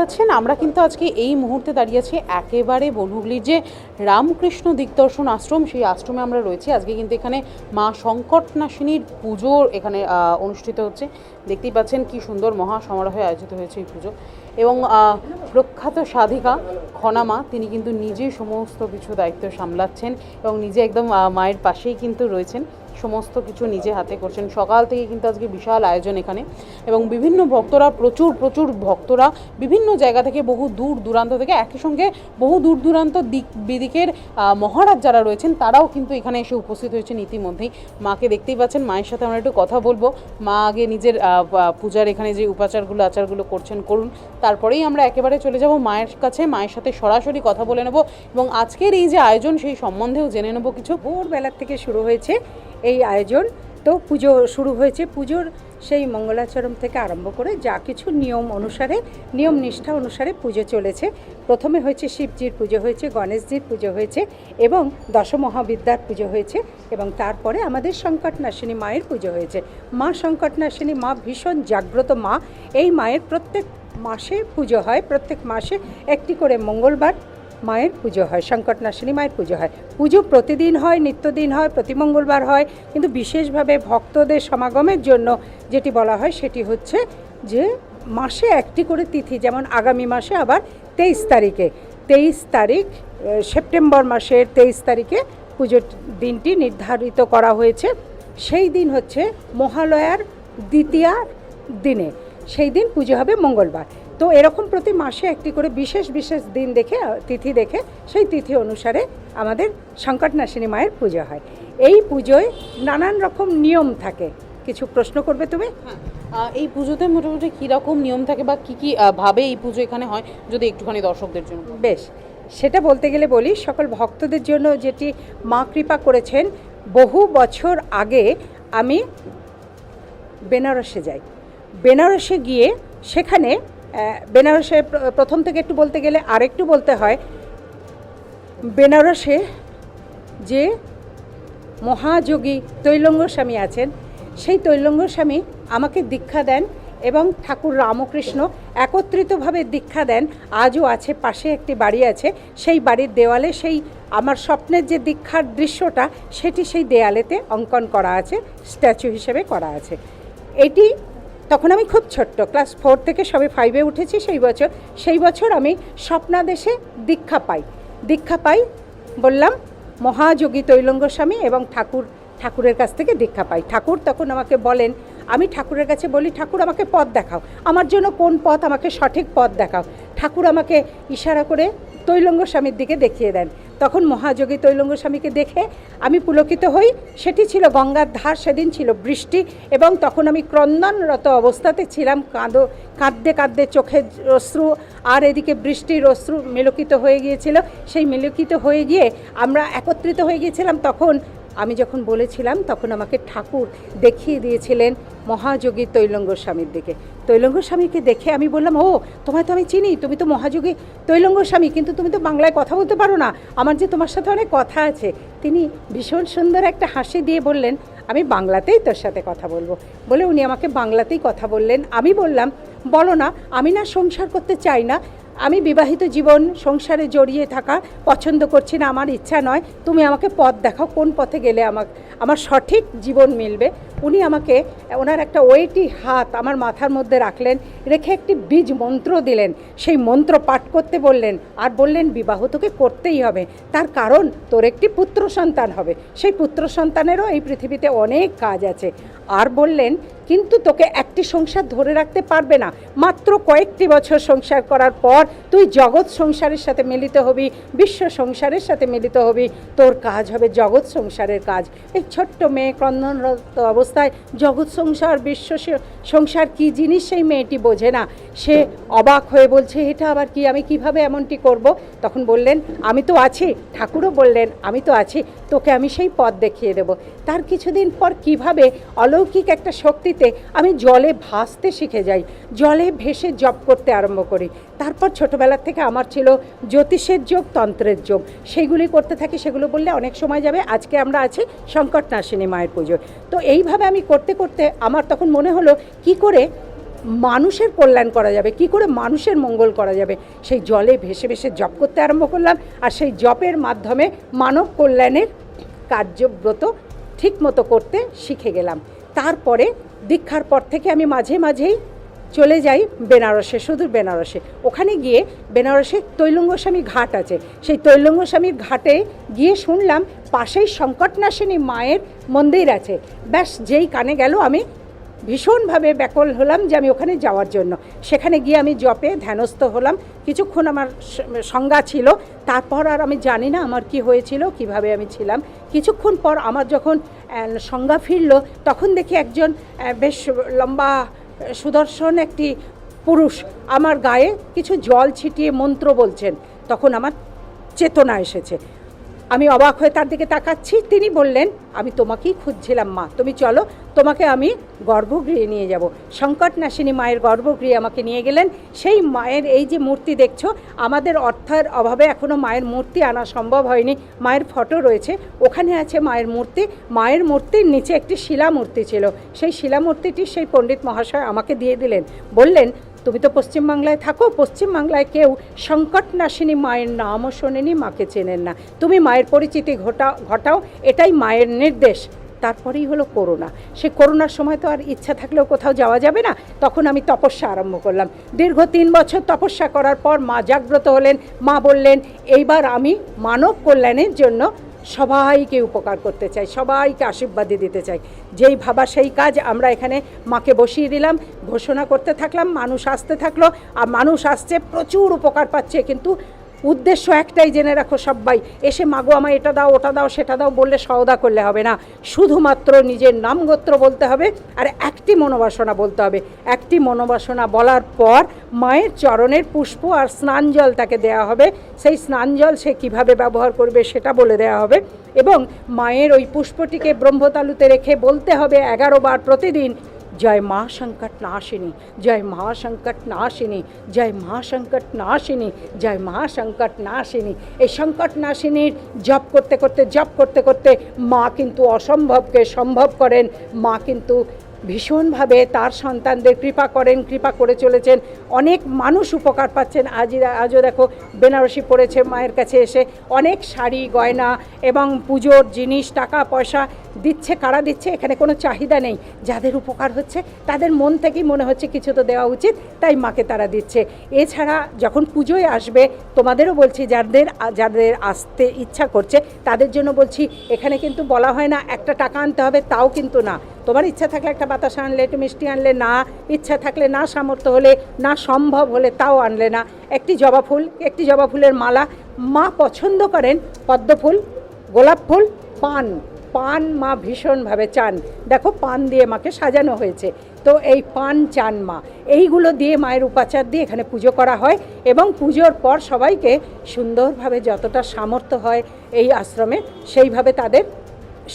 পাচ্ছেন। আমরা কিন্তু আজকে এই মুহূর্তে দাঁড়িয়ে আছি একেবারে বনহুগলির যে রামকৃষ্ণ দিগদর্শন আশ্রম, সেই আশ্রমে আমরা রয়েছি। আজকে কিন্তু এখানে মা সংকটনাশিনীর পুজো এখানে অনুষ্ঠিত হচ্ছে। দেখতেই পাচ্ছেন কি সুন্দর মহা সমারোহে আয়োজিত হয়েছে এই পুজো। এবং প্রখ্যাত সাধিকা খনামা, তিনি কিন্তু নিজেই সমস্ত কিছু দায়িত্ব সামলাচ্ছেন এবং নিজে একদম মায়ের পাশেই কিন্তু রয়েছেন। সমস্ত কিছু নিজে হাতে করছেন। সকাল থেকে কিন্তু আজকে বিশাল আয়োজন এখানে। এবং বিভিন্ন ভক্তরা, প্রচুর প্রচুর ভক্তরা বিভিন্ন জায়গা থেকে বহু দূর দূরান্ত থেকে একই সঙ্গে বহু দূর দূরান্ত দিক বিদিকের মহারাজ যারা রয়েছেন, তারাও কিন্তু এখানে এসে উপস্থিত হয়েছেন ইতিমধ্যেই। মাকে দেখতেই পাচ্ছেন, মায়ের সাথে আমরা একটু কথা বলব। মা আগে নিজের পূজার এখানে যে উপাচারগুলো, আচারগুলো করছেন, করুন। তারপরেই আমরা একেবারে চলে যাব মায়ের কাছে। মায়ের সাথে সরাসরি কথা বলে নেব। এবং আজকের এই যে আয়োজন, সেই সম্বন্ধেও জেনে নেব কিছু। ভোরবেলার থেকে শুরু হয়েছে। এই আয়োজন। তো পুজো শুরু হয়েছে। পুজোর সেই মঙ্গলাচরণ থেকে আরম্ভ করে যা কিছু নিয়ম অনুসারে, নিয়ম নিষ্ঠা অনুসারে পুজো চলেছে। প্রথমে হয়েছে শিবজির পুজো হয়েছে, গণেশজির পুজো হয়েছে এবং দশমহাবিদ্যার পুজো হয়েছে এবং তারপরে আমাদের সংকটনাশিনী মায়ের পুজো হয়েছে। মা সংকটনাশিনী, মা ভীষণ জাগ্রত মা। এই মায়ের প্রত্যেক মাসে পুজো হয়, প্রত্যেক মাসে একটি করে মঙ্গলবার মায়ের পুজো হয়, সংকটনাশিনী মায়ের পুজো হয়। পুজো প্রতিদিন হয়, নিত্যদিন হয়, প্রতি মঙ্গলবার হয়, কিন্তু বিশেষভাবে ভক্তদের সমাগমের জন্য যেটি বলা হয় সেটি হচ্ছে যে মাসে একটি করে তিথি, যেমন আগামী মাসে আবার তেইশ তারিখে। তেইশ তারিখ সেপ্টেম্বর মাসের তেইশ তারিখে পুজোর দিনটি নির্ধারিত করা হয়েছে। সেই দিন হচ্ছে মহালয়ার দ্বিতীয়ার দিনে। সেই দিন পুজো হবে মঙ্গলবার। তো এরকম প্রতি মাসে একটি করে বিশেষ বিশেষ দিন দেখে তিথি দেখে সেই তিথি অনুসারে আমাদের সংকটনাশিনী মায়ের পুজো হয়। এই পুজোয় নানান রকম নিয়ম থাকে। কিছু প্রশ্ন করবে তুমি? হ্যাঁ এই পুজোতে মোটামুটি কীরকম নিয়ম থাকে বা কী কী ভাবে এই পুজো এখানে হয় যদি একটুখানি দর্শকদের জন্য বেশ সেটা বলতে গেলে বলি সকল ভক্তদের জন্য যেটি মা কৃপা করেছেন বহু বছর আগে আমি বেনারসে যাই। বেনারসে গিয়ে সেখানে বেনারসে প্রথম থেকে একটু বলতে গেলে আরেকটু বলতে হয়, বেনারসে যে মহাযোগী তৈলঙ্গ স্বামী আছেন, সেই তৈলঙ্গ স্বামী আমাকে দীক্ষা দেন এবং ঠাকুর রামকৃষ্ণ একত্রিতভাবে দীক্ষা দেন, আজও আছে, পাশে একটি বাড়ি আছে, সেই বাড়ির দেওয়ালে সেই আমার স্বপ্নের যে দীক্ষার দৃশ্যটা, সেটি সেই দেয়ালেতে অঙ্কন করা আছে, স্ট্যাচু হিসেবে করা আছে। এটি তখন আমি খুব ছোট্ট ক্লাস ফোর থেকে সবে ফাইভে উঠেছি সেই বছর। সেই বছর আমি স্বপ্নাদেশে দীক্ষা পাই। দীক্ষা পাই বললাম, মহাযোগী তৈলঙ্গস্বামী এবং ঠাকুর, ঠাকুরের কাছ থেকে দীক্ষা পাই। ঠাকুর তখন আমাকে বলেন আমি ঠাকুরের কাছে বলি, ঠাকুর, আমাকে পথ দেখাও। আমার জন্য কোন পথ আমাকে সঠিক পথ দেখাও? ঠাকুর আমাকে ইশারা করে তৈলঙ্গ স্বামীর দিকে দেখিয়ে দেন। তখন মহাযোগী তৈলঙ্গ স্বামীকে দেখে, আমি পুলকিত হই, সেটি ছিল গঙ্গার ধার, সেদিন ছিল বৃষ্টি, এবং তখন আমি ক্রন্দনরত অবস্থাতে ছিলাম, কাঁদো, কাঁদতে কাঁদতে চোখের অশ্রু, আর এদিকে বৃষ্টির অশ্রু মেলকিত হয়ে গিয়েছিল। সেই মেলকিত হয়ে গিয়ে আমরা একত্রিত হয়ে গিয়েছিলাম, তখন আমি যখন বলেছিলাম, তখন আমাকে ঠাকুর দেখিয়ে দিয়েছিলেন মহাযোগী তৈলঙ্গ স্বামীর দিকে। তৈলঙ্গ স্বামীকে দেখে আমি বললাম, ও, তোমায় তো আমি চিনি, তুমি তো মহাযোগী তৈলঙ্গ স্বামী, কিন্তু তুমি তো বাংলায় কথা বলতে পারো না। আমার যে তোমার সাথে অনেক কথা আছে। তিনি ভীষণ সুন্দর একটা হাসি দিয়ে বললেন, আমি বাংলাতেই তোর সাথে কথা বলব। বলে উনি আমাকে বাংলাতেই কথা বললেন। আমি বললাম, বলো না, আমি না সংসার করতে চাই না আমি বিবাহিত জীবন সংসারে জড়িয়ে থাকা পছন্দ করছি না, আমার ইচ্ছা নয়। তুমি আমাকে পথ দেখাও, কোন পথে গেলে আমার আমার সঠিক জীবন মিলবে। উনি আমাকে ওনার একটা ওয়েটি হাত আমার মাথার মধ্যে রাখলেন, রেখে একটি বীজ মন্ত্র দিলেন। সেই মন্ত্র পাঠ করতে বললেন, আর বললেন, বিবাহ তোকে করতেই হবে। তার কারণ, তোর একটি পুত্র সন্তান হবে। সেই পুত্র সন্তানেরও এই পৃথিবীতে অনেক কাজ আছে। আর বললেন কিন্তু তোকে একটি সংসার ধরে রাখতে পারবে না। মাত্র কয়েকটি বছর সংসার করার পর তুই জগৎ সংসারের সাথে মিলিত হবি, বিশ্ব সংসারের সাথে মিলিত হবি। তোর কাজ হবে জগৎ সংসারের কাজ। এই ছোট্ট মেয়ে ক্রন্দনরত অবস্থায় জগৎ সংসার, বিশ্ব সংসার কি জিনিস সেই মেয়েটি বোঝে না। সে অবাক হয়ে বলছে, এটা আবার কি? আমি কীভাবে এমনটি করব? তখন বললেন, আমি তো আছি। ঠাকুরও বললেন, আমি তো আছি। তোকে আমি সেই পথ দেখিয়ে দেব। তার কিছুদিন পর কীভাবে অলৌকিক একটা শক্তিতে আমি জলে ভাসতে শিখে যাই। জলে ভেসে জপ করতে আরম্ভ করি। তারপর ছোটবেলার থেকে আমার ছিল জ্যোতিষের যোগ, তন্ত্রের যোগ। সেইগুলি করতে থাকি, সেগুলো বললে অনেক সময় যাবে। আজকে আমরা আছি সংকটনাশিনী মায়ের পুজো তো এইভাবে আমি করতে করতে আমার তখন মনে হলো, কি করে মানুষের কল্যাণ করা যাবে? কি করে মানুষের মঙ্গল করা যাবে? সেই জলে ভেসে ভেসে জপ করতে আরম্ভ করলাম আর সেই জপের মাধ্যমে মানব কল্যাণের কার্যব্রত ঠিক মতো করতে শিখে গেলাম। তারপরে দীক্ষার পর থেকে আমি মাঝে মাঝেই চলে যাই বেনারসে শুধু বেনারসে। ওখানে গিয়ে বেনারসে তৈলঙ্গস্বামী ঘাট আছে। সেই তৈলঙ্গস্বামীর ঘাটে গিয়ে শুনলাম পাশেই সংকটনাশিনী মায়ের মন্দির আছে। ব্যাস, যেই কানে গেল, আমি ভীষণভাবে ব্যাকল হলাম যে আমি ওখানে যাওয়ার জন্য। সেখানে গিয়ে আমি জপে ধ্যানস্থ হলাম। কিছুক্ষণ আমার সংজ্ঞা ছিল। তারপর আর আমি জানি না আমার কি হয়েছিল, কীভাবে আমি ছিলাম। কিছুক্ষণ পর আমার যখন সংজ্ঞা ফিরল, তখন দেখি একজন বেশ লম্বা সুদর্শন একটি পুরুষ আমার গায়ে কিছু জল ছিটিয়ে মন্ত্র বলছেন। তখন আমার চেতনা এসেছে। আমি অবাক হয়ে তার দিকে তাকাচ্ছি। তিনি বললেন, আমি তোমাকেই খুঁজছিলাম, মা। তুমি চলো, তোমাকে আমি গর্ভগৃহে নিয়ে যাব। সংকটনাশিনী মায়ের গর্ভগৃহে আমাকে নিয়ে গেলেন। সেই মায়ের এই যে মূর্তি দেখছ, আমাদের অর্থের অভাবে এখনও মায়ের মূর্তি আনা সম্ভব হয়নি। মায়ের ফটো রয়েছে, ওখানে আছে মায়ের মূর্তি। মায়ের মূর্তির নিচে একটি শিলামূর্তি ছিল। সেই শিলামূর্তিটি সেই পণ্ডিত মহাশয় আমাকে দিয়ে দিলেন। বললেন তুমি তো পশ্চিমবাংলায় থাকো, পশ্চিমবাংলায় কেউ সংকটনাশিনী মায়ের নামও শোনেনি, মাকে চেনেন না। তুমি মায়ের পরিচিতি ঘটাও ঘটাও, এটাই মায়ের নির্দেশ। তারপরেই হলো করোনা সে করোনার সময় তো আর ইচ্ছা থাকলেও কোথাও যাওয়া যাবে না। তখন আমি তপস্যা আরম্ভ করলাম। দীর্ঘ তিন বছর তপস্যা করার পর মা জাগ্রত হলেন। মা বললেন, এইবার আমি মানব কল্যাণের জন্য সবাইকে উপকার করতে চাই, সবাইকে আশীর্বাদী দিতে চাই। যেই ভাবা সেই কাজ আমরা এখানে মাকে বসিয়ে দিলাম, ঘোষণা করতে থাকলাম, মানুষ আসতে থাকল, আর মানুষ আসছে, প্রচুর উপকার পাচ্ছে, কিন্তু উদ্দেশ্য একটাই জেনে রাখো সবাই এসে মাগো আমায় এটা দাও, ওটা দাও, সেটা দাও বললে সওদা করলে হবে না। শুধুমাত্র নিজের নাম গোত্র বলতে হবে আর একটি মনোবাসনা বলতে হবে। একটি মনোবাসনা বলার পর মায়ের চরণের পুষ্প আর স্নান জল তাকে দেওয়া হবে। সেই স্নান জল সে কীভাবে ব্যবহার করবে সেটা বলে দেওয়া হবে। এবং মায়ের ওই পুষ্পটিকে ব্রহ্মতালুতে রেখে বলতে হবে এগারো বার প্রতিদিন জয় মা সংকট নাশিনী, জয় মা সংকট নাশিনী, জয় মা সংকট নাশিনী, জয় মা সংকট নাশিনী। এই সংকট নাশিনীর জপ করতে করতে, জপ করতে করতে মা কিন্তু অসম্ভবকে সম্ভব করেন। মা কিন্তু ভীষণভাবে তার সন্তানদের কৃপা করেন, কৃপা করে চলেছেন। অনেক মানুষ উপকার পাচ্ছেন। আজ আজও দেখো, বেনারসি পড়েছে মায়ের কাছে এসে। অনেক শাড়ি, গয়না এবং পুজোর জিনিস, টাকা, পয়সা দিচ্ছে, কারা দিচ্ছে, এখানে কোনো চাহিদা নেই। যাদের উপকার হচ্ছে, তাদের মন থেকেই মনে হচ্ছে কিছু তো দেওয়া উচিত, তাই মাকে তারা দিচ্ছে। এছাড়া যখন পুজোয় আসবে, তোমাদেরও বলছি, যাদের যাদের আসতে ইচ্ছা করছে, তাদের জন্য বলছি, এখানে কিন্তু বলা হয় না, একটা টাকা আনতে হবে, তাও কিন্তু না। তোমার ইচ্ছা থাকলে একটা বাতাসা আনলে, একটু মিষ্টি আনলে, না ইচ্ছা থাকলে, না সামর্থ্য হলে, না সম্ভব হলে তাও আনলে না। একটি জবা ফুল, একটি জবা ফুলের মালা মা পছন্দ করেন, পদ্ম ফুল, গোলাপ ফুল, পান। পান মা ভীষণভাবে চান। দেখো, পান দিয়ে মাকে সাজানো হয়েছে। তো এই পান চান মা। এইগুলো দিয়ে মায়ের উপাচার দিয়ে এখানে পুজো করা হয় এবং পুজোর পর সবাইকে সুন্দরভাবে যতটা সামর্থ্য হয় এই আশ্রমে, সেইভাবে তাদের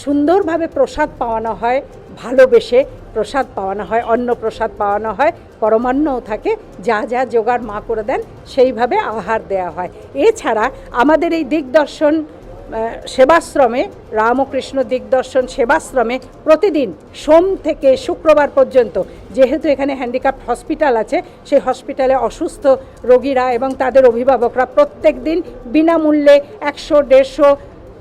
সুন্দরভাবে প্রসাদ পাওয়ানো হয়। ভালোবেসে প্রসাদ পাওয়ানো হয়, অন্ন প্রসাদ পাওয়ানো হয়, পরমান্নও থাকে, যা যা জোগাড় মা করে দেন, সেইভাবে আহার দেওয়া হয়। এছাড়া আমাদের এই দিগদর্শন সেবাশ্রমে, রামকৃষ্ণ দিগদর্শন সেবাশ্রমে প্রতিদিন সোম থেকে শুক্রবার পর্যন্ত, যেহেতু এখানে হ্যান্ডিক্যাপ্ট হসপিটাল আছে, সেই হসপিটালে অসুস্থ রোগীরা এবং তাদের অভিভাবকরা প্রত্যেক দিন বিনামূল্যে একশো, দেড়শো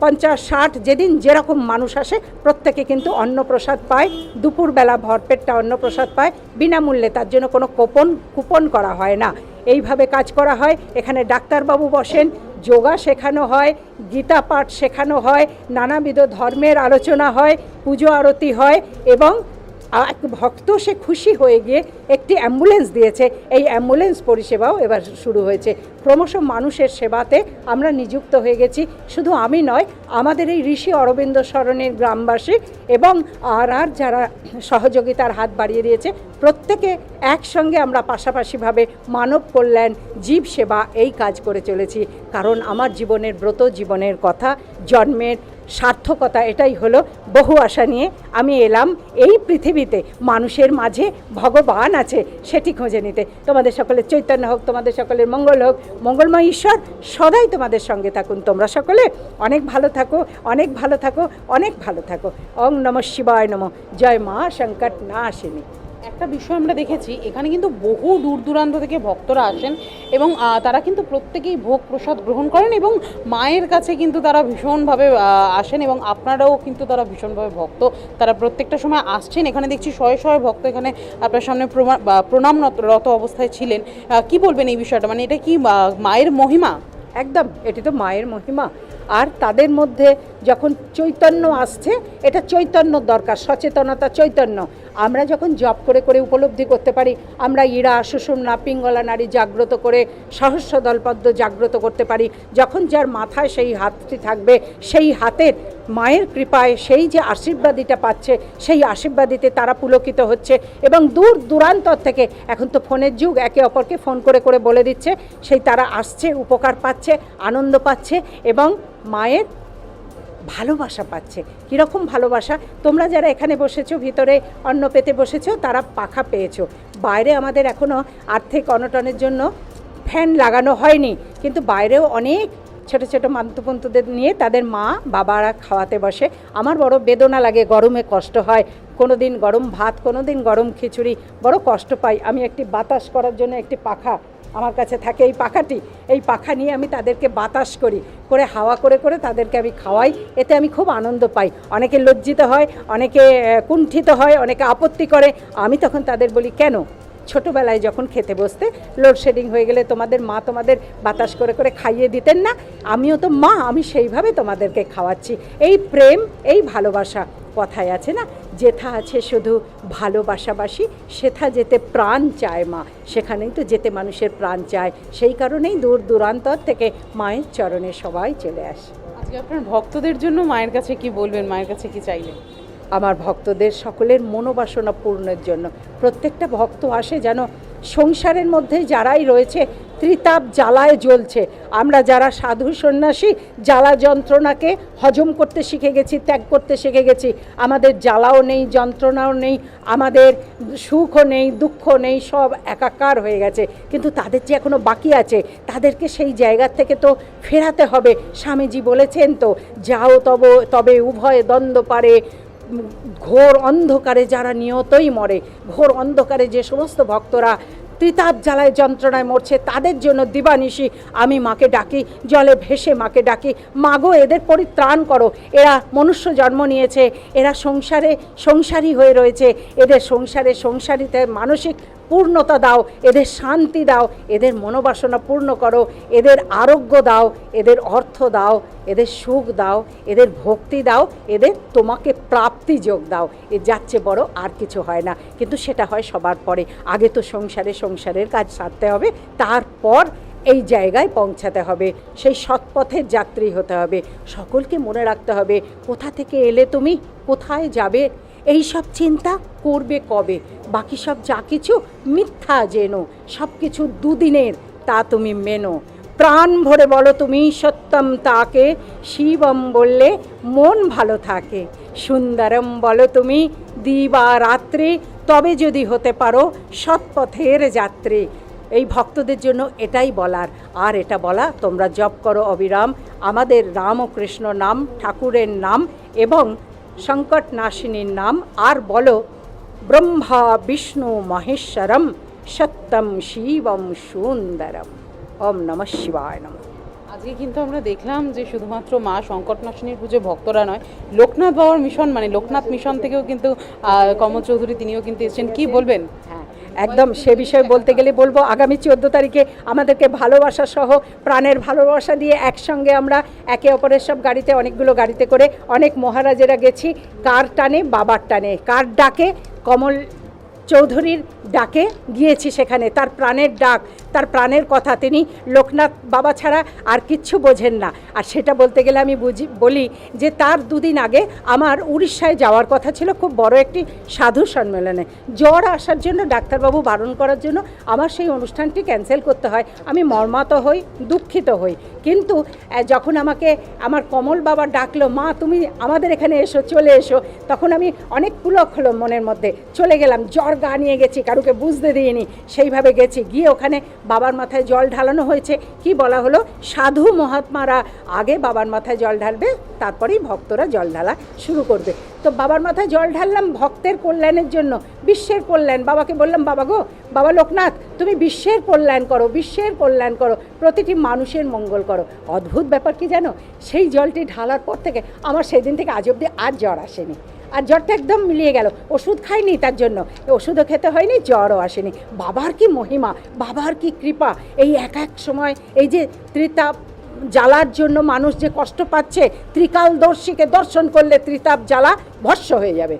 পঞ্চাশ, ষাট, যেদিন যেরকম মানুষ আসে, প্রত্যেকে কিন্তু অন্নপ্রসাদ পায়। দুপুরবেলা ভরপেটটা অন্নপ্রসাদ পায়। বিনামূল্যে তার জন্য কোনো কোপন, কুপন করা হয় না। এইভাবে কাজ করা হয়। এখানে ডাক্তারবাবু বসেন। যোগা শেখানো হয়, গীতা পাঠ শেখানো হয়, নানাবিধ ধর্মের আলোচনা হয়, পুজো আরতি হয় এবং এক ভক্ত সে খুশি হয়ে গিয়ে একটি অ্যাম্বুলেন্স দিয়েছে। এই অ্যাম্বুলেন্স পরিষেবাও এবার শুরু হয়েছে। ক্রমশ মানুষের সেবাতে আমরা নিযুক্ত হয়ে গেছি। শুধু আমি নয়, আমাদের এই ঋষি অরবিন্দ স্মরণের গ্রামবাসী এবং আর আর যারা সহযোগিতার হাত বাড়িয়ে দিয়েছে, প্রত্যেকে একসঙ্গে আমরা পাশাপাশিভাবে মানব কল্যাণ, জীব সেবা এই কাজ করে চলেছি। কারণ আমার জীবনের ব্রত জীবনের কথা, জন্মের সার্থকতা, এটাই হলো বহু আশা নিয়ে আমি এলাম। এই পৃথিবীতে মানুষের মাঝে ভগবান আছে, সেটি খুঁজে নিতে। তোমাদের সকলের চৈতন্য হোক, তোমাদের সকলের মঙ্গল হোক, মঙ্গলময় ঈশ্বর সদাই তোমাদের সঙ্গে থাকুন। তোমরা সকলে অনেক ভালো থাকো, অনেক ভালো থাকো, অনেক ভালো থাকো। অং নম শিবায় নম। জয় মা সংকট না আসেনি একটা বিষয় আমরা দেখেছি, এখানে কিন্তু বহু দূর দূরান্ত থেকে ভক্তরা আসেন এবং তারা কিন্তু প্রত্যেকেই ভোগ প্রসাদ গ্রহণ করেন এবং মায়ের কাছে কিন্তু তারা ভীষণভাবে আসেন এবং আপনারাও কিন্তু তারা ভীষণভাবে ভক্ত। তারা প্রত্যেকটা সময় আসছেন, এখানে দেখছি শয়ে শয়ে ভক্ত এখানে আপনার সামনে প্রণামরত অবস্থায় ছিলেন। কি বলবেন এই বিষয়টা? মানে এটা কি মায়ের মহিমা? একদম, এটি তো মায়ের মহিমা। আর তাদের মধ্যে যখন চৈতন্য আসছে, এটা চৈতন্য দরকার, সচেতনতা চৈতন্য। আমরা যখন জব করে করে উপলব্ধি করতে পারি, আমরা ইরা সুষুম্না পিঙ্গলা নারী জাগ্রত করে সহস্র দলপদ্ম জাগ্রত করতে পারি, যখন যার মাথায় সেই হাতটি থাকবে, সেই হাতের মায়ের কৃপায় সেই যে আশীর্বাদীটা পাচ্ছে, সেই আশীর্বাদীতে তারা পুলকিত হচ্ছে এবং দূর দূরান্তর থেকে এখন তো ফোনের যুগ, একে অপরকে ফোন করে করে বলে দিচ্ছে, সেই তারা আসছে, উপকার পাচ্ছে, আনন্দ পাচ্ছে এবং মায়ের ভালোবাসা পাচ্ছে। কীরকম ভালোবাসা? তোমরা যারা এখানে বসেছো, ভিতরে অন্ন পেতে বসেছো, তারা পাখা পেয়েছ। বাইরে আমাদের এখনও আর্থিক অনটনের জন্য ফ্যান লাগানো হয়নি। কিন্তু বাইরেও অনেক ছোট ছোট মান্তপন্তদের নিয়ে তাদের মা বাবারা খাওয়াতে বসে। আমার বড় বেদনা লাগে, গরমে কষ্ট হয়। কোনো দিন গরম ভাত কোনো দিন গরম খিচুড়ি। বড় কষ্ট পাই। আমি একটি বাতাস করার জন্য একটি পাখা আমার কাছে থাকে এই পাখাটি। এই পাখা নিয়ে আমি তাদেরকে বাতাস করি, করে হাওয়া করে করে তাদেরকে আমি খাওয়াই। এতে আমি খুব আনন্দ পাই। অনেকে লজ্জিত হয়, অনেকে কুণ্ঠিত হয়, অনেকে আপত্তি করে। আমি তখন তাদের বলি, কেন? ছোটোবেলায় যখন খেতে বসতে লোডশেডিং হয়ে গেলে তোমাদের মা তোমাদের বাতাস করে করে খাইয়ে দিতেন না, আমিও তো মা, আমি সেইভাবে তোমাদেরকে খাওয়াচ্ছি। এই প্রেম, এই ভালোবাসা কথায় আছে না? যেথা আছে শুধু ভালোবাসাবাসী, সেথা যেতে প্রাণ চায় মা। সেখানেই তো যেতে মানুষের প্রাণ চায়। সেই কারণেই দূর দূরান্তর থেকে মায়ের চরণে সবাই চলে আসে। আজকে আপনার ভক্তদের জন্য মায়ের কাছে কি বলবেন? মায়ের কাছে কি চাইলেন আমার ভক্তদের সকলের মনোবাসনা পূর্ণের জন্য। প্রত্যেকটা ভক্ত আসে যেন সংসারের মধ্যে যারাই রয়েছে, ত্রিতাপ জ্বালায় জ্বলছে। আমরা যারা সাধু সন্ন্যাসী, জ্বালা যন্ত্রণাকে হজম করতে শিখে গেছি, ত্যাগ করতে শিখে গেছি, আমাদের জ্বালাও নেই, যন্ত্রণাও নেই, আমাদের সুখও নেই দুঃখ নেই, সব একাকার হয়ে গেছে। কিন্তু তাদের যে এখনও বাকি আছে, তাদেরকে সেই জায়গার থেকে তো ফেরাতে হবে। স্বামীজি বলেছেন তো, যাও তব, তবে উভয় দ্বন্দ্ব পারে ঘোর অন্ধকারে যারা নিয়তই মরে, ঘোর অন্ধকারে যে সমস্ত ভক্তরা ত্রিতাপ জ্বালায়, যন্ত্রণায় মরছে, তাদের জন্য দিবানিশি আমি মাকে ডাকি, জলে ভেসে মাকে ডাকি, মাগো এদের পরিত্রাণ করো। এরা মনুষ্য জন্ম নিয়েছে, এরা সংসারে সংসারী হয়ে রয়েছে, এদের সংসারে সংসারিতে মানসিক পূর্ণতা দাও, এদের শান্তি দাও, এদের মনোবাসনা পূর্ণ করো, এদের আরোগ্য দাও, এদের অর্থ দাও এদের সুখ দাও, এদের ভক্তি দাও, এদের তোমাকে প্রাপ্তি যোগ দাও। এ যাচ্ছে বড়, আর কিছু হয় না। কিন্তু সেটা হয় সবার পরে। আগে তো সংসারে সংসারের কাজ সারতে হবে, তারপর এই জায়গায় পৌঁছাতে হবে। সেই সৎপথের যাত্রী হতে হবে। সকলকে মনে রাখতে হবে, কোথা থেকে এলে তুমি, কোথায় যাবে? এই সব চিন্তা করবে কবে? বাকি সব যা কিছু মিথ্যা জেনো সব কিছু দুদিনের তা তুমি মেনো। প্রাণ ভরে বলো তুমি সত্যম তাকে, শিবম বললে মন ভালো থাকে। সুন্দরম বলো তুমি দিবা রাত্রি তবে যদি হতে পারো সৎপথের যাত্রী। এই ভক্তদের জন্য এটাই বলার। আর এটা বলা, তোমরা জপ করো অবিরাম। আমাদের রামকৃষ্ণ নাম, ঠাকুরের নাম এবং সংকট নাশিনীর নাম। আর বলো, ব্রহ্মা, বিষ্ণু, মহেশ্বরম, সত্যম, শিবম, সুন্দরম। ওম নমঃ শিবায় নমঃ। আজকে কিন্তু আমরা দেখলাম যে শুধুমাত্র মা সংকটনাশিনীর পুজো ভক্তরা নয় লোকনাথ বাবার মিশন মানে লোকনাথ মিশন থেকেও কিন্তু কমল চৌধুরী তিনিও কিন্তু এসেছেন। কি বলবেন? হ্যাঁ একদম সে বিষয়ে বলতে গেলে বলব আগামী চোদ্দ তারিখে আমাদেরকে ভালোবাসা সহ প্রাণের ভালোবাসা দিয়ে একসঙ্গে আমরা একে অপরের সব গাড়িতে অনেকগুলো গাড়িতে করে অনেক মহারাজেরা গেছি। কার টানে? বাবার টানে। কার ডাকে? কমল চৌধুরীর ডাকে গিয়েছি সেখানে। তার প্রাণের ডাক, তার প্রাণের কথা তিনি লোকনাথ বাবা ছাড়া আর কিচ্ছু বোঝেন না। আর সেটা বলতে গেলে আমি বুঝি, বলি যে তার দুদিন আগে আমার উড়িষ্যায় যাওয়ার কথা ছিল খুব বড় একটি সাধু সম্মেলনে। জ্বর আসার জন্য, ডাক্তারবাবু বারণ করার জন্য আমার সেই অনুষ্ঠানটি ক্যান্সেল করতে হয়। আমি মর্মাত হই, দুঃখিত হই। কিন্তু যখন আমাকে, আমার কমল বাবা ডাকলো, মা, তুমি আমাদের এখানে এসো, চলে এসো। তখন আমি অনেক পুলক হলো মনের মধ্যে। চলে গেলাম, জ্বর গা নিয়ে গেছি কারুকে বুঝতে দিইনি। সেইভাবে গেছি। গিয়ে ওখানে বাবার মাথায় জল ঢালানো হয়েছে। কি বলা হলো? সাধু মহাত্মারা আগে বাবার মাথায় জল ঢালবে, তারপরেই ভক্তরা জল ঢালা শুরু করবে। তো বাবার মাথায় জল ঢাললাম ভক্তের কল্যাণের জন্য, বিশ্বের কল্যাণ। বাবাকে বললাম, বাবা গো, বাবা লোকনাথ, তুমি বিশ্বের কল্যাণ করো, বিশ্বের কল্যাণ করো, প্রতিটি মানুষের মঙ্গল করো। অদ্ভুত ব্যাপার কি জানো? সেই জলটি ঢালার পর থেকে আমার সেদিন থেকে আজ অব্দি আর জ্বর আসেনি। আর জ্বরটা একদম মিলিয়ে গেল। ওষুধ খাইনি তার জন্য। ওষুধও খেতে হয়নি, জ্বরও আসেনি। বাবার কি মহিমা, বাবার কি কৃপা? এই এক এক সময় এই যে ত্রিতাপ জ্বালার জন্য মানুষ যে কষ্ট পাচ্ছে, ত্রিকালদর্শীকে দর্শন করলে ত্রিতাপ জ্বালা ভস্য হয়ে যাবে।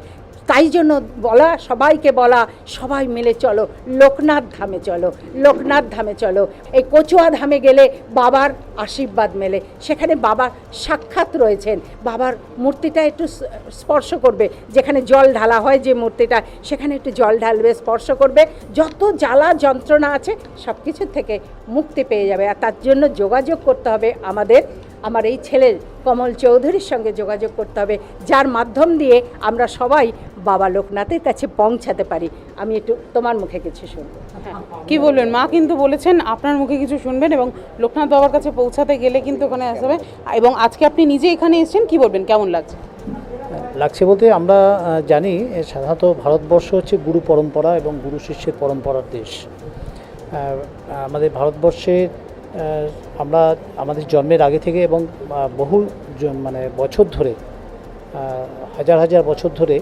তাই জন্য বলা, সবাইকে বলা, সবাই মিলে চলো, লোকনাথ ধামে চলো, লোকনাথ ধামে চলো। এই কচুয়া ধামে গেলে বাবার আশীর্বাদ মেলে। সেখানে বাবা সাক্ষাৎ রয়েছেন। বাবার মূর্তিটা একটু স্পর্শ করবে। যেখানে জল ঢালা হয় যে মূর্তিটা, সেখানে একটু জল ঢালবে, স্পর্শ করবে। যত জ্বালা যন্ত্রণা আছে সব কিছুর থেকে মুক্তি পেয়ে যাবে। আর তার জন্য যোগাযোগ করতে হবে আমাদের আমার এই ছেলের কমল চৌধুরীর সঙ্গে যোগাযোগ করতে হবে যার মাধ্যম দিয়ে আমরা সবাই বাবা লোকনাথের কাছে পৌঁছাতে পারি। আমি একটু তোমার মুখে কিছু শুনব। হ্যাঁ। কি বলবেন মা কিন্তু বলেছেন আপনার মুখে কিছু শুনবেন এবং লোকনাথ বাবার কাছে পৌঁছাতে গেলে কিন্তু ওখানে আসতে হবে এবং আজকে আপনি নিজে এখানে এসেছেন কি বলবেন? কেমন লাগছে? লাগছে বলতে আমরা জানি সাধারণত ভারতবর্ষ হচ্ছে গুরু পরম্পরা এবং গুরু শিষ্যের পরম্পরার দেশ। আমাদের ভারতবর্ষে আহ, আমরা আমাদের জন্মের আগে থেকে এবং বহু মানে বছর ধরে হাজার হাজার বছর ধরে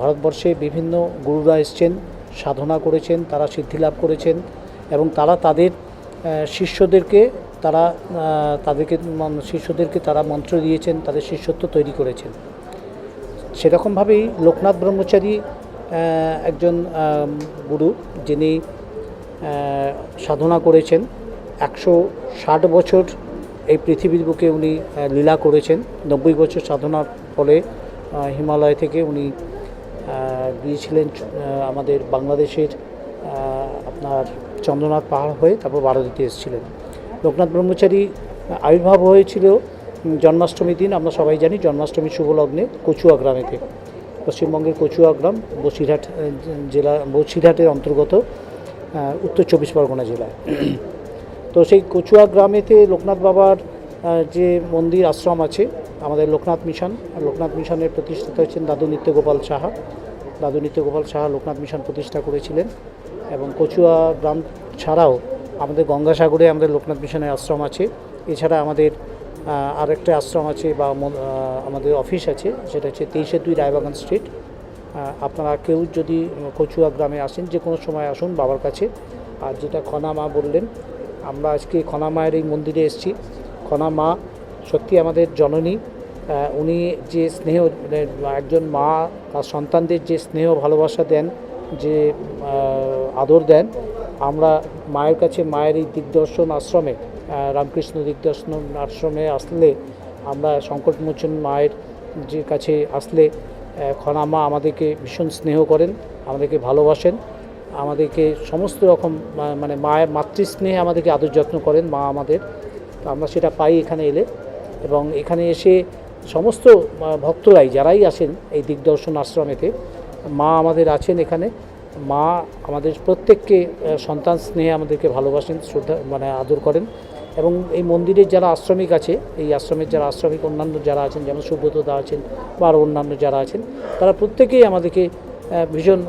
ভারতবর্ষে বিভিন্ন গুরুরা এসছেন, সাধনা করেছেন, তারা সিদ্ধি লাভ করেছেন এবং তারা তাদের শিষ্যদেরকে তারা তাদেরকে শিষ্যদেরকে তারা মন্ত্র দিয়েছেন, তাদের শিষ্যত্ব তৈরি করেছেন। সেরকমভাবেই লোকনাথ ব্রহ্মচারী একজন গুরু যিনি সাধনা করেছেন। একশো ষাট বছর এই পৃথিবীর বুকে উনি লীলা করেছেন। নব্বই বছর সাধনার ফলে হিমালয় থেকে উনি গিয়েছিলেন আমাদের বাংলাদেশের আপনার চন্দ্রনাথ পাহাড় হয়ে তারপর ভারতীতে এসেছিলেন। লোকনাথ ব্রহ্মচারী আবির্ভাব হয়েছিল উম, জন্মাষ্টমীর দিন আমরা সবাই জানি জন্মাষ্টমী শুভ লগ্নে কচুয়া গ্রামেতে। পশ্চিমবঙ্গের কচুয়া গ্রাম বসিরহাট জেলা বসিরহাটের অন্তর্গত উত্তর চব্বিশ পরগনা জেলায়। তো সেই কচুয়া গ্রামেতে লোকনাথ বাবার যে মন্দির আশ্রম আছে, আমাদের লোকনাথ মিশন লোকনাথ মিশনের প্রতিষ্ঠাতা হচ্ছেন দাদু নিত্যগোপাল সাহা। দাদু নিত্যগোপাল সাহা লোকনাথ মিশন প্রতিষ্ঠা করেছিলেন এবং কচুয়া গ্রাম ছাড়াও আমাদের গঙ্গাসাগরে আমাদের লোকনাথ মিশনের আশ্রম আছে। এছাড়া আমাদের আরেকটা আশ্রম আছে বা আমাদের অফিস আছে, সেটা হচ্ছে তেইশে দুই রায়বাগান স্ট্রিট। আপনারা কেউ যদি কচুয়া গ্রামে আসেন, যে কোনো সময় আসুন বাবার কাছে। আর যেটা খনা মা বললেন আমরা আজকে খনা মায়ের এই মন্দিরে এসেছি। খনা মা সত্যি আমাদের জননী। উনি যে স্নেহ মানে একজন মা তার সন্তানদের যে স্নেহ ভালোবাসা দেন যে আদর দেন আমরা মায়ের কাছে মায়ের এই দিগদর্শন আশ্রমে রামকৃষ্ণ দিগদর্শন আশ্রমে আসলে আমরা সংকটমোচন মায়ের যে কাছে আসলে আহ, খনা মা আমাদেরকে ভীষণ স্নেহ করেন আমাদেরকে ভালোবাসেন। আমাদেরকে সমস্ত রকম মানে মায়ের মাতৃস্নেহে আমাদেরকে আদর যত্ন করেন মা আমাদের। তো আমরা সেটা পাই এখানে এলে। এবং এখানে এসে সমস্ত ভক্তরাই যারাই আসেন এই দিগদর্শন আশ্রমেতে, মা আমাদের আছেন এখানে। মা আমাদের প্রত্যেককে সন্তান স্নেহে আমাদেরকে ভালোবাসেন, শ্রদ্ধা মানে আদর করেন। এবং এই মন্দিরের যারা আশ্রমিক আছে, এই আশ্রমের যারা আশ্রমিক, অন্যান্য যারা আছেন, যেমন সুব্রত দা আছেন বা আরও অন্যান্য যারা আছেন, তারা প্রত্যেকেই আমাদেরকে ভীষণ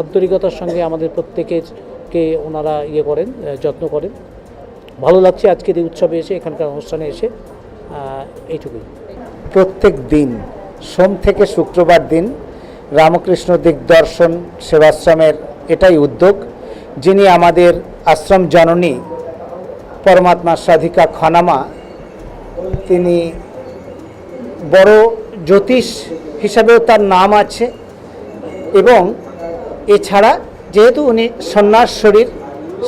আন্তরিকতার সঙ্গে আমাদের প্রত্যেকেরকে ওনারা ইয়ে করেন যত্ন করেন। ভালো লাগছে আজকের এই উৎসবে এসে, এখানকার অনুষ্ঠানে এসে এইটুকুই। প্রত্যেক দিন, সোম থেকে শুক্রবার দিন, রামকৃষ্ণ দিগদর্শন সেবাশ্রমের এটাই উদ্যোগ, যিনি আমাদের আশ্রম জননী পরমাত্মা সাধিকা খনামা, তিনি বড় জ্যোতিষ হিসাবেও তার নাম আছে। এবং এছাড়া যেহেতু উনি সন্ন্যাস শরীর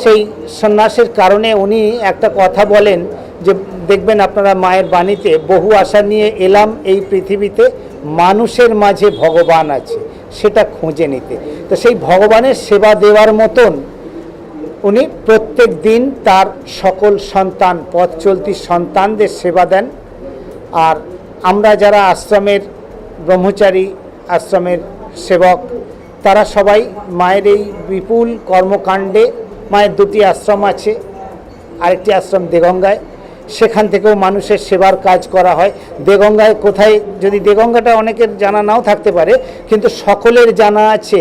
সেই সন্ন্যাসের কারণে উনি একটা কথা বলেন যে, দেখবেন আপনারা মায়ের বাণীতে বহু আশা নিয়ে এলাম এই পৃথিবীতে, মানুষের মাঝে ভগবান আছে, সেটা খুঁজে নিতে। তো সেই ভগবানের সেবা দেওয়ার মতন উনি প্রত্যেক দিন তার সকল সন্তান, পথ চলতি সন্তানদের সেবা দেন। আর আমরা যারা আশ্রমের ব্রহ্মচারী, আশ্রমের সেবক। তারা সবাই মায়ের এই বিপুল কর্মকাণ্ডে, মায়ের দুটি আশ্রম আছে, আরেকটি আশ্রম দেগঙ্গায়। সেখান থেকেও মানুষের সেবার কাজ করা হয়। দেগঙ্গায় কোথায়, যদি দেগঙ্গাটা অনেকের জানা নাও থাকতে পারে, কিন্তু সকলের জানা আছে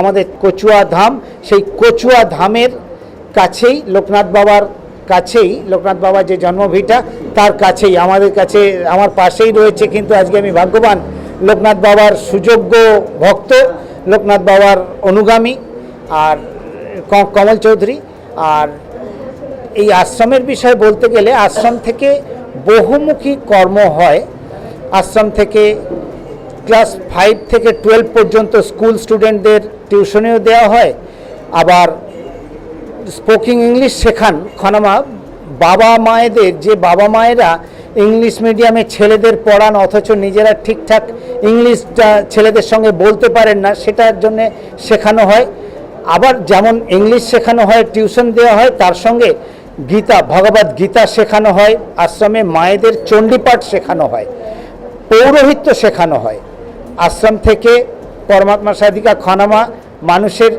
আমাদের কচুয়া ধাম। সেই কচুয়া ধামের কাছেই, লোকনাথ বাবার কাছেই, লোকনাথ বাবার যে জন্মভিটা, তার কাছেই, আমাদের কাছে, আমার পাশেই রয়েছে, কিন্তু আজকে আমি ভাগ্যবান লোকনাথ বাবার সুযোগ্য ভক্ত, লোকনাথ বাবার অনুগামী আর কমল চৌধুরী। আর এই আশ্রমের বিষয়ে বলতে গেলে আশ্রম থেকে বহুমুখী কর্ম হয়। আশ্রম থেকে ক্লাস ফাইভ থেকে টুয়েলভ পর্যন্ত স্কুল স্টুডেন্টদের টিউশনেও দেওয়া হয়। আবার স্পোকিং ইংলিশ শেখান খনামা বাবা মায়েদের যে বাবা মায়েরা ইংলিশ মিডিয়ামে ছেলেদের পড়ান, অথচ নিজেরা ঠিকঠাক ইংলিশটা ছেলেদের সঙ্গে বলতে পারেন না, সেটার জন্য শেখানো হয়। আবার যেমন ইংলিশ শেখানো হয়, টিউশন দেওয়া হয়, তার সঙ্গে গীতা, ভগবত গীতা শেখানো হয়, আশ্রমে মায়েদের চণ্ডীপাঠ শেখানো হয়, পৌরোহিত্য শেখানো হয়। আশ্রম থেকে পরমাত্মা সাধিকা খনামা, মানুষের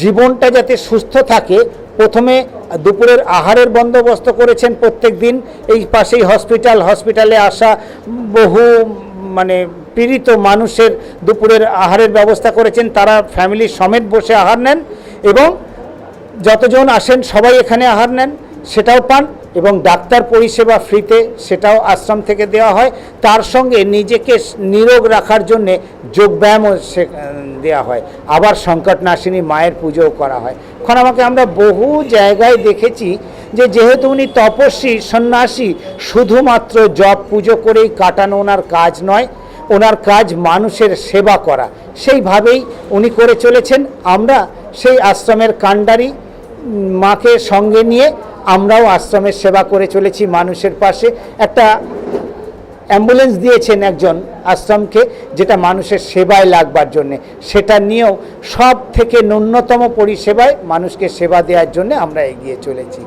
জীবনটা যাতে সুস্থ থাকে, প্রথমে দুপুরের আহারের বন্দোবস্ত করেছেন প্রত্যেক দিন। এই পাশেই হসপিটাল, হসপিটালে আসা বহু মানে পীড়িত মানুষের দুপুরের আহারের ব্যবস্থা করেছেন। তারা ফ্যামিলি সমেত বসে আহার নেন এবং যতজন আসেন সবাই এখানে আহার নেন, সেটাও পান। এবং ডাক্তার পরিষেবা ফ্রিতে সেটাও আশ্রম থেকে দেওয়া হয়। তার সঙ্গে নিজেকে নিরোগ রাখার জন্যে যোগব্যায়ামও সে- দেওয়া হয়। আবার সংকটনাশিনী মায়ের পুজোও করা হয়। এখন আমাকে আমরা বহু জায়গায় দেখেছি যে যেহেতু উনি তপস্বী, সন্ন্যাসী, শুধুমাত্র জপ পুজো করেই কাটানো ওনার কাজ নয়, ওনার কাজ মানুষের সেবা করা। সেইভাবেই উনি করে চলেছেন। আমরা সেই আশ্রমের কাণ্ডারি মাকে সঙ্গে নিয়ে আমরাও আশ্রমের সেবা করে চলেছি। মানুষের পাশে একটা অ্যাম্বুলেন্স দিয়েছেন একজন আশ্রমকে, যেটা মানুষের সেবায় লাগবার জন্যে। সেটা নিয়েও সব থেকে ন্যূনতম পরিষেবায় মানুষকে সেবা দেওয়ার জন্য আমরা এগিয়ে চলেছি।